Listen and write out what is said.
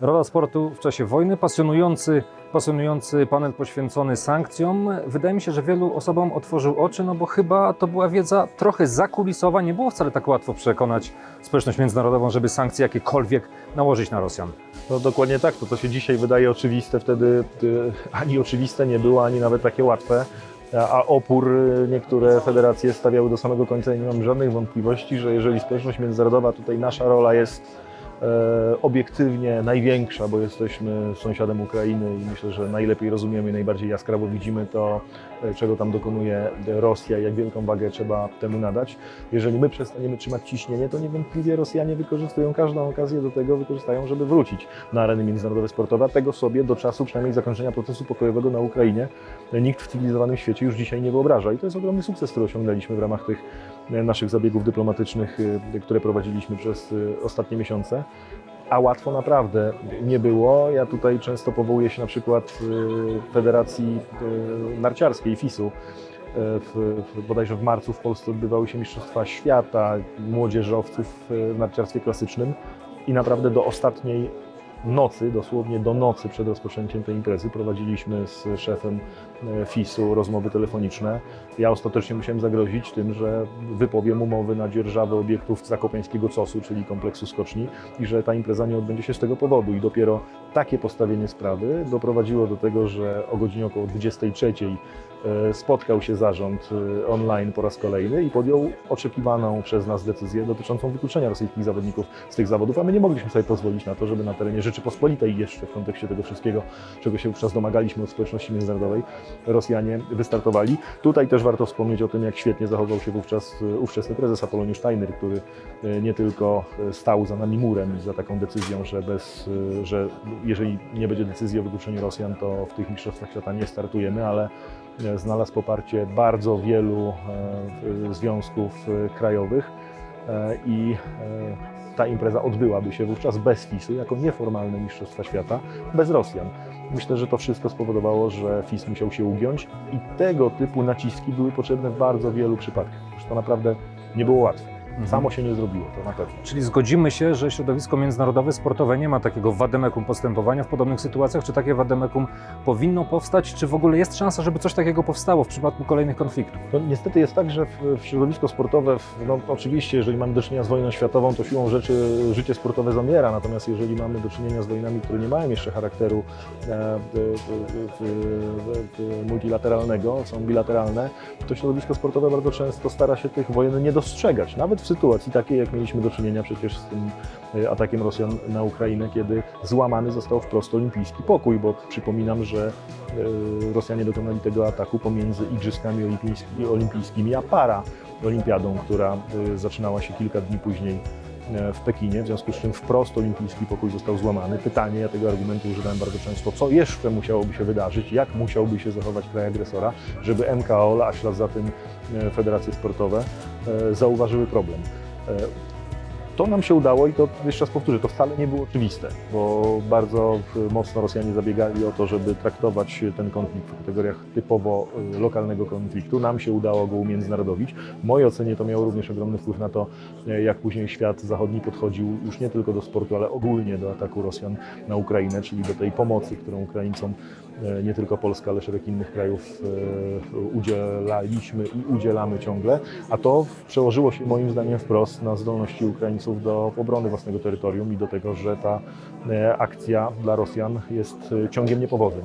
Rola sportu w czasie wojny, pasjonujący, pasjonujący panel poświęcony sankcjom. Wydaje mi się, że wielu osobom otworzył oczy, no bo chyba to była wiedza trochę zakulisowa. Nie było wcale tak łatwo przekonać społeczność międzynarodową, żeby sankcje jakiekolwiek nałożyć na Rosjan. No dokładnie tak, to co się dzisiaj wydaje oczywiste, wtedy y, ani oczywiste nie było, ani nawet takie łatwe. A opór y, niektóre federacje stawiały do samego końca i nie mam żadnych wątpliwości, że jeżeli społeczność międzynarodowa, tutaj nasza rola jest obiektywnie największa, bo jesteśmy sąsiadem Ukrainy i myślę, że najlepiej rozumiemy i najbardziej jaskrawo widzimy to, e, czego tam dokonuje Rosja jak wielką wagę trzeba temu nadać. Jeżeli my przestaniemy trzymać ciśnienie, to niewątpliwie Rosjanie wykorzystują każdą okazję do tego, wykorzystają, żeby wrócić na areny międzynarodowe sportowe, a tego sobie do czasu przynajmniej zakończenia procesu pokojowego na Ukrainie nikt w cywilizowanym świecie już dzisiaj nie wyobraża. I to jest ogromny sukces, który osiągnęliśmy w ramach tych e, naszych zabiegów dyplomatycznych, e, które prowadziliśmy przez e, ostatnie miesiące. A łatwo naprawdę nie było. Ja tutaj często powołuję się na przykład e, Federacji e, Narciarskiej, FIS-u. E, W, w, bodajże w marcu w Polsce odbywały się Mistrzostwa Świata młodzieżowców e, w narciarstwie klasycznym i naprawdę do ostatniej nocy, dosłownie do nocy przed rozpoczęciem tej imprezy prowadziliśmy z szefem e, FIS-u rozmowy telefoniczne. Ja ostatecznie musiałem zagrozić tym, że wypowiem umowy na dzierżawę obiektów zakopiańskiego COS-u, czyli kompleksu skoczni i że ta impreza nie odbędzie się z tego powodu. I dopiero takie postawienie sprawy doprowadziło do tego, że o godzinie około 23 e, spotkał się zarząd e, online po raz kolejny i podjął oczekiwaną przez nas decyzję dotyczącą wykluczenia rosyjskich zawodników z tych zawodów, a my nie mogliśmy sobie pozwolić na to, żeby na terenie Rzeczypospolitej jeszcze w kontekście tego wszystkiego, czego się wówczas domagaliśmy od społeczności międzynarodowej, Rosjanie wystartowali. Tutaj też warto wspomnieć o tym, jak świetnie zachował się wówczas e, ówczesny prezes Apoloniusz Steiner, który e, nie tylko e, stał za nami murem za taką decyzją, że, bez, że jeżeli nie będzie decyzji o wykluczeniu Rosjan, to w tych mistrzostwach świata nie startujemy, ale znalazł poparcie bardzo wielu związków krajowych i ta impreza odbyłaby się wówczas bez FIS-u, jako nieformalne Mistrzostwa Świata, bez Rosjan. Myślę, że to wszystko spowodowało, że FIS musiał się ugiąć i tego typu naciski były potrzebne w bardzo wielu przypadkach. Już to naprawdę nie było łatwe. Samo się nie zrobiło, to na pewno. Czyli zgodzimy się, że środowisko międzynarodowe sportowe nie ma takiego wademekum postępowania w podobnych sytuacjach? Czy takie wademekum powinno powstać? Czy w ogóle jest szansa, żeby coś takiego powstało w przypadku kolejnych konfliktów? No, niestety jest tak, że w, w środowisko sportowe, w, no, oczywiście, jeżeli mamy do czynienia z wojną światową, to siłą rzeczy życie sportowe zamiera. Natomiast jeżeli mamy do czynienia z wojnami, które nie mają jeszcze charakteru e, multilateralnego, są bilateralne, to środowisko sportowe bardzo często stara się tych wojen nie dostrzegać. Nawet w sytuacji takiej, jak mieliśmy do czynienia przecież z tym e, atakiem Rosjan na Ukrainę, kiedy złamany został wprost olimpijski pokój, bo przypominam, że e, Rosjanie dokonali tego ataku pomiędzy Igrzyskami Olimpijski, Olimpijskimi a para olimpiadą, która e, zaczynała się kilka dni później w Pekinie, w związku z czym wprost olimpijski pokój został złamany. Pytanie, ja tego argumentu używałem bardzo często, co jeszcze musiałoby się wydarzyć, jak musiałby się zachować kraj agresora, żeby MKOL, a ślad za tym federacje sportowe zauważyły problem. To nam się udało i to jeszcze raz powtórzę, to wcale nie było oczywiste, bo bardzo e, mocno Rosjanie zabiegali o to, żeby traktować ten konflikt w kategoriach typowo e, lokalnego konfliktu. Nam się udało go umiędzynarodowić. W mojej ocenie to miało również ogromny wpływ na to, e, jak później świat zachodni podchodził już nie tylko do sportu, ale ogólnie do ataku Rosjan na Ukrainę, czyli do tej pomocy, którą Ukraińcom nie tylko Polska, ale szereg innych krajów udzielaliśmy i udzielamy ciągle, a to przełożyło się moim zdaniem wprost na zdolności Ukraińców do obrony własnego terytorium i do tego, że ta e, akcja dla Rosjan jest e, ciągiem niepowodzeń.